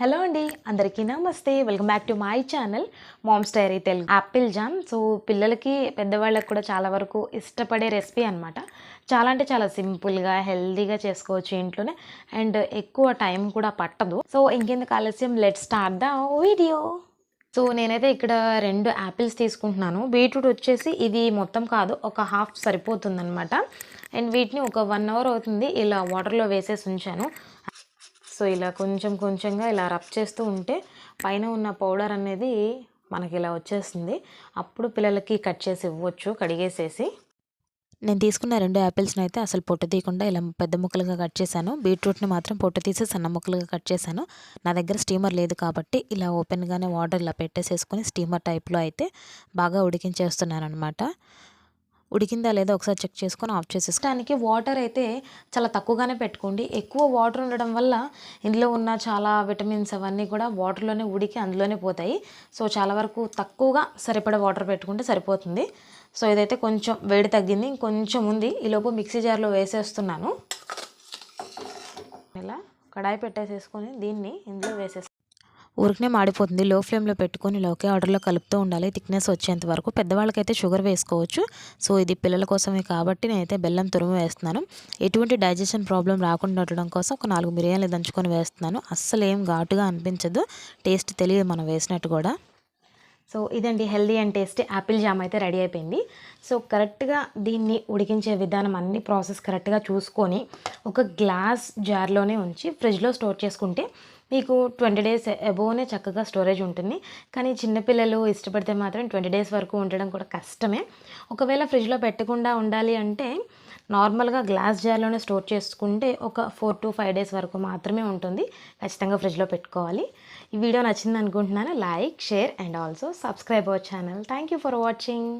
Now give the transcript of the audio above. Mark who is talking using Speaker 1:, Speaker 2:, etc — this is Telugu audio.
Speaker 1: హలో అండి అందరికీ నమస్తే. Welcome back to my channel moms diary Telugu apple jam so పిల్లలకి పెద్దవాళ్ళకి కూడా చాలా వరకు ఇష్టపడే రెసిపీ అనమాట చాలా అంటే చాలా సింపుల్గా హెల్తీగా చేసుకోవచ్చు ఇంట్లోనే. అండ్ ఎక్కువ టైం కూడా పట్టదు. సో ఇంకెందుకు ఆలస్యం? Let start the video so నేనైతే ఇక్కడ రెండు యాపిల్స్ తీసుకుంటున్నాను. బీట్రూట్ వచ్చేసి ఇది మొత్తం కాదు ఒక హాఫ్ సరిపోతుందనమాట అండ్ వీటిని ఒక వన్ అవర్ అవుతుంది ఇలా వాటర్లో వేసేసి ఉంచాను. సో ఇలా కొంచెం కొంచెంగా ఇలా రబ్ చేస్తూ ఉంటే పైన ఉన్న పౌడర్ అనేది మనకి ఇలా వచ్చేస్తుంది. అప్పుడు పిల్లలకి కట్ చేసి ఇవ్వచ్చు కడిగేసేసి.
Speaker 2: నేను తీసుకున్న రెండు యాపిల్స్ని అయితే అసలు పొట్టు తీయకుండా ఇలా పెద్ద ముక్కలుగా కట్ చేశాను. బీట్రూట్ని మాత్రం పొట్టు తీసి సన్న ముక్కలుగా కట్ చేశాను. నా దగ్గర స్టీమర్ లేదు కాబట్టి ఇలా ఓపెన్గానే వాటర్ ఇలా పెట్టేసేసుకొని స్టీమర్ టైప్లో అయితే బాగా ఉడికించేస్తున్నాను అనమాట ఉడికిందా లేదా ఒకసారి చెక్ చేసుకొని ఆఫ్ చేసేసి
Speaker 1: వాటర్ అయితే చాలా తక్కువగానే పెట్టుకోండి. ఎక్కువ వాటర్ ఉండడం వల్ల ఇందులో ఉన్న చాలా విటమిన్స్ అవన్నీ కూడా వాటర్లోనే ఉడికి అందులోనే పోతాయి. సో చాలా వరకు తక్కువగా సరిపడే వాటర్ పెట్టుకుంటే సరిపోతుంది. సో ఇదైతే కొంచెం వేడి తగ్గింది. ఇంకొంచెం ఉంది. ఈలోపు మిక్సీ జార్లో వేసేస్తున్నాను. ఇలా కడాయి పెట్టేసేసుకొని దీన్ని ఇందులో వేసేస్తాను
Speaker 2: ఊరికనే మాడిపోతుంది. లో ఫ్లేమ్లో పెట్టుకొని లోకే ఆర్డర్లో కలుపుతూ ఉండాలి. థిక్నెస్ వచ్చేంత వరకు పెద్దవాళ్ళకైతే షుగర్ వేసుకోవచ్చు. సో ఇది పిల్లల కోసమే కాబట్టి నేనైతే బెల్లం తురుము వేస్తున్నాను. ఎటువంటి డైజెషన్ ప్రాబ్లం రాకుండా ఉండడం కోసం ఒక నాలుగు మిరియాలు దంచుకొని వేస్తున్నాను. అస్సలు ఏం ఘాటుగా అనిపించదు. టేస్ట్ తెలియదు మనం వేసినట్టు కూడా.
Speaker 1: సో ఇదండి healthy and tasty apple jam అయితే రెడీ అయిపోయింది. సో కరెక్ట్గా దీన్ని ఉడికించే విధానం అన్ని ప్రాసెస్ కరెక్ట్గా చూసుకొని ఒక గ్లాస్ జార్లోనే ఉంచి ఫ్రిడ్జ్లో స్టోర్ చేసుకుంటే మీకు ట్వంటీ డేస్ అబోవ్నే చక్కగా స్టోరేజ్ ఉంటుంది. కానీ చిన్నపిల్లలు ఇష్టపడితే మాత్రం ట్వంటీ డేస్ వరకు ఉండడం కూడా కష్టమే. ఒకవేళ ఫ్రిడ్జ్లో పెట్టకుండా ఉండాలి అంటే నార్మల్గా గ్లాస్ జార్లోనే స్టోర్ చేసుకుంటే ఒక ఫోర్ టు ఫైవ్ డేస్ వరకు మాత్రమే ఉంటుంది. ఖచ్చితంగా ఫ్రిడ్జ్లో పెట్టుకోవాలి. ఈ వీడియో నచ్చింది అనుకుంటున్నాను like share and also subscribe our channel. Thank you for watching.